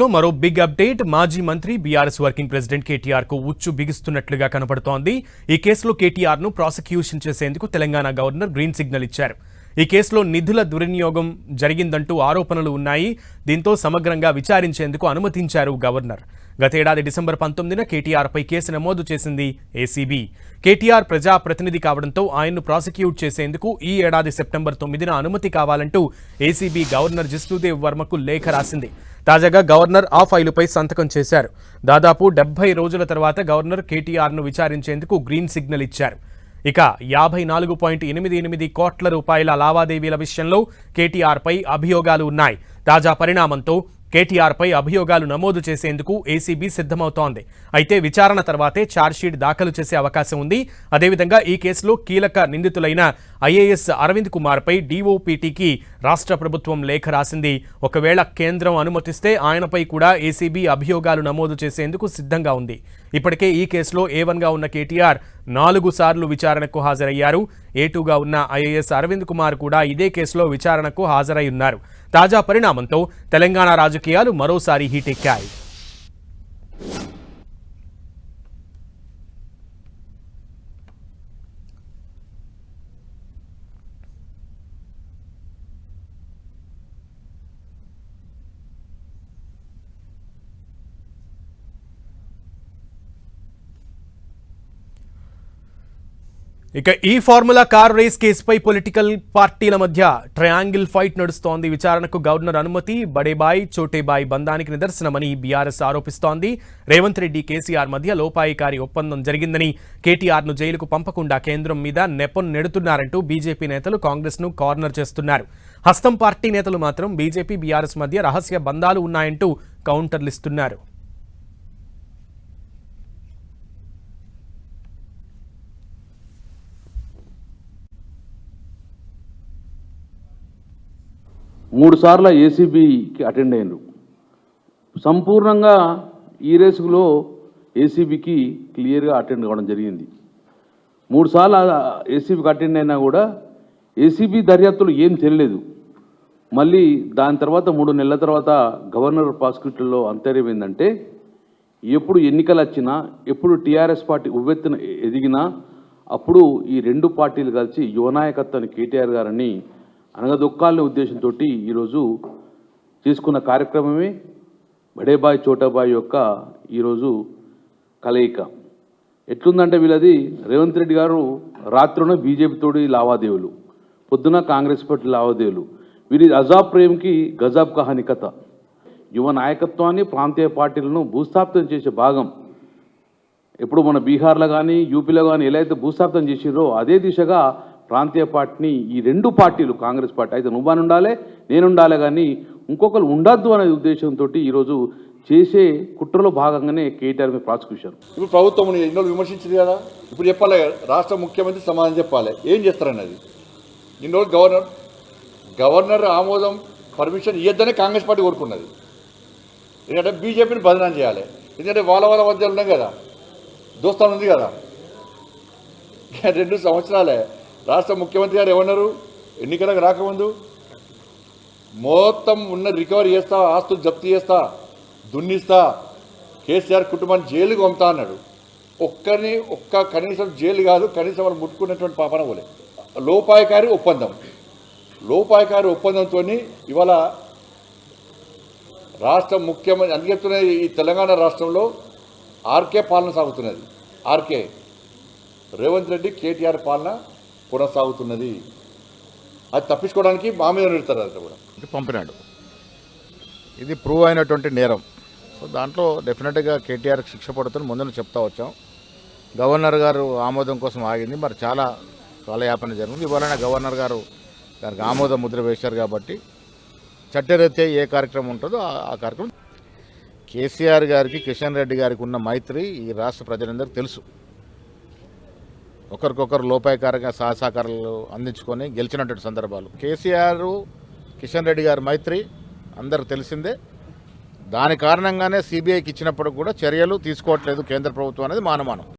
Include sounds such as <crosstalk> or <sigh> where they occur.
లో మరో big update. మాజీ మంత్రి బీఆర్ఎస్ వర్కింగ్ ప్రెసిడెంట్ కేటీఆర్కు ఉచ్చు బిగిస్తున్నట్లుగా కనబడుతోంది ఈ కేసులో కేటీఆర్ను ప్రాసిక్యూషన్ చేసేందుకు తెలంగాణ గవర్నర్ గ్రీన్ సిగ్నల్ ఇచ్చారు. ఈ కేసులో నిధుల దుర్వినియోగం జరిగిందంటూ ఆరోపణలు ఉన్నాయి. దీంతో సమగ్రంగా విచారించేందుకు అనుమతించారు గవర్నర్. గతేడాది డిసెంబర్ పంతొమ్మిదిన కేటీఆర్పై కేసు నమోదు చేసింది ఏసీబీ కేటీఆర్ ప్రజా ప్రతినిధి కావడంతో ఆయన్ను ప్రాసిక్యూట్ చేసేందుకు ఈ ఏడాది సెప్టెంబర్ తొమ్మిదిన అనుమతి కావాలంటూ ఏసీబీ గవర్నర్ జిష్ణుదేవ్ వర్మకు లేఖ రాసింది. తాజాగా గవర్నర్ ఆ ఫైలుపై సంతకం చేశారు. దాదాపు డెబ్బై రోజుల తర్వాత గవర్నర్ కేటీఆర్ను విచారించేందుకు గ్రీన్ సిగ్నల్ ఇచ్చారు. ఇక యాభై నాలుగు పాయింట్ ఎనిమిది ఎనిమిది కోట్ల రూపాయల లావాదేవీల విషయంలో కేటీఆర్పై అభియోగాలు ఉన్నాయి. తాజా పరిణామంతో కేటీఆర్పై అభియోగాలు నమోదు చేసేందుకు ఏసీబీ సిద్ధమవుతోంది. అయితే విచారణ తర్వాతే ఛార్జ్షీట్ దాఖలు చేసే అవకాశం ఉంది. అదేవిధంగా ఈ కేసులో కీలక నిందితులైన ఐఏఎస్ అరవింద్ కుమార్పై డీఓపీటీకి రాష్ట్ర ప్రభుత్వం లేఖ రాసింది. ఒకవేళ కేంద్రం అనుమతిస్తే ఆయనపై కూడా ఏసీబీ అభియోగాలు నమోదు చేసేందుకు సిద్ధంగా ఉంది. ఇప్పటికే ఈ కేసులో ఏవన్గా ఉన్న కేటీఆర్ నాలుగు సార్లు విచారణకు హాజరయ్యారు. ఏటూగా ఉన్న ఐఏఎస్ అరవింద్ కుమార్ కూడా ఇదే కేసులో విచారణకు హాజరై ఉన్నారు. తాజా పరిణామంతో తెలంగాణ రాజకీయాలు మరోసారి హీటెక్కాయి. ఇక ఈ ఫార్ములా కార్ రేస్ కేసుపై పొలిటికల్ పార్టీల మధ్య ట్రయాంగిల్ ఫైట్ నడుస్తోంది. విచారణకు గవర్నర్ అనుమతి బడేబాయ్ చోటేబాయ్ బంధానికి నిదర్శనమని బీఆర్ఎస్ ఆరోపిస్తోంది. రేవంత్ రెడ్డి కేసీఆర్ మధ్య లోపాయికారి ఒప్పందం జరిగిందని కేటీఆర్ను జైలుకు పంపకుండా కేంద్రం మీద నెపం నెడుతున్నారంటూ బీజేపీ నేతలు కాంగ్రెస్ను కార్నర్ చేస్తున్నారు. హస్తం పార్టీ నేతలు మాత్రం బీజేపీ బీఆర్ఎస్ మధ్య రహస్య బంధాలు ఉన్నాయంటూ కౌంటర్లిస్తున్నారు. మూడు సార్లు ఏసీబీకి అటెండ్ అయినరు. సంపూర్ణంగా ఈ రేసులో ఏసీబీకి క్లియర్గా అటెండ్ కావడం జరిగింది. మూడు సార్లు ఏసీబీకి అటెండ్ అయినా కూడా ఏసీబీ దర్యాప్తులో ఏం తెలియలేదు. మళ్ళీ దాని తర్వాత మూడు నెలల తర్వాత గవర్నర్ ప్రాసిక్యూటర్లో అంతర్యం ఏంటంటే ఎప్పుడు ఎన్నికలు వచ్చినా ఎప్పుడు టీఆర్ఎస్ పార్టీ ఉవ్వెత్తున ఎదిగినా అప్పుడు ఈ రెండు పార్టీలు కలిసి యువనాయకత్వాన్ని కేటీఆర్ గారని అనగదొక్కాలనే ఉద్దేశంతో ఈరోజు తీసుకున్న కార్యక్రమమే బడేబాయ్ చోటాబాయ్ యొక్క ఈరోజు కలయిక. ఎట్లుందంటే వీళ్ళది రేవంత్ రెడ్డి గారు రాత్రున బీజేపీతోటి లావాదేవీలు పొద్దున కాంగ్రెస్ పార్టీ లావాదేవీలు. వీరి అజాబ్ ప్రేమ్కి గజాబ్ కహాని కథ. యువ నాయకత్వాన్ని ప్రాంతీయ పార్టీలను భూస్థాపితం చేసే భాగం. ఎప్పుడు మన బీహార్లో కానీ యూపీలో కానీ ఎలా అయితే భూస్థాపితం చేసిరో అదే దిశగా ప్రాంతీయ పార్టీని ఈ రెండు పార్టీలు కాంగ్రెస్ పార్టీ. అయితే నువ్వని ఉండాలి నేను ఉండాలి కానీ ఇంకొకరు ఉండద్దు అనే ఉద్దేశంతో ఈరోజు చేసే కుట్రలో భాగంగానే కేటీఆర్ మీద ప్రాసిక్యూషన్. ఇప్పుడు ప్రభుత్వం ఎన్నో విమర్శించింది కదా? ఇప్పుడు చెప్పాలి రాష్ట్ర ముఖ్యమంత్రి సమాధానం చెప్పాలి. ఏం చేస్తారన్నది? ఇన్ని రోజులు గవర్నర్ గవర్నర్ ఆమోదం పర్మిషన్ ఇవ్వద్దనే కాంగ్రెస్ పార్టీ కోరుకున్నది. ఎందుకంటే బీజేపీని బదనాం చేయాలి. ఎందుకంటే వాళ్ళ వాళ్ళ మధ్య ఉన్నాయి కదా దోస్తాను ఉంది కదా. <laughs> రెండు సంవత్సరాలే రాష్ట్ర ముఖ్యమంత్రి గారు ఏమన్నారు ఎన్నికలకు రాకముందు? మొత్తం ఉన్న రికవరీ చేస్తా ఆస్తులు జప్తు చేస్తా దున్నిస్తా కేసీఆర్ కుటుంబాన్ని జైలుకి పంపుతా అన్నాడు. ఒక్కరిని ఒక్క కనీసం జైలు కాదు కనీసం వాళ్ళు ముట్టుకున్నటువంటి పాపన పోలే. లోపాయకారి ఒప్పందం. లోపాయకారి ఒప్పందంతో ఇవాళ రాష్ట్ర ముఖ్యమంత్రి అని చెప్తున్నది ఈ తెలంగాణ రాష్ట్రంలో ఆర్కే పాలన సాగుతున్నది. ఆర్కే. రేవంత్ రెడ్డి కేటీఆర్ పాలన కొనసాగుతున్నది. అది తప్పించుకోవడానికి మా మీద నిడతారు అది కూడా. ఇది పంపినాడు. ఇది ప్రూవ్ అయినటువంటి నేరం. సో దాంట్లో డెఫినెట్గా కేటీఆర్కి శిక్ష పడుతుంది ముందు చెప్తా వచ్చాం. గవర్నర్ గారు ఆమోదం కోసం ఆగింది. మరి చాలా కాలయాపన జరిగింది. ఇవాళ గవర్నర్ గారు దానికి ఆమోద ముద్ర వేశారు కాబట్టి చట్టరీత్యా ఏ కార్యక్రమం ఉంటుందో ఆ కార్యక్రమం. కేసీఆర్ గారికి కిషన్ రెడ్డి గారికి ఉన్న మైత్రి ఈ రాష్ట్ర ప్రజలందరికీ తెలుసు. ఒకరికొకరు లోపాయకారంగా సహసహకారాలు అందించుకొని గెలిచినటువంటి సందర్భాలు. కేసీఆర్ కిషన్ రెడ్డి గారి మైత్రి అందరికి తెలిసిందే. దాని కారణంగానే సిబిఐకి ఇచ్చినప్పుడు కూడా చర్యలు తీసుకోవట్లేదు కేంద్ర ప్రభుత్వం అనేది మానమానం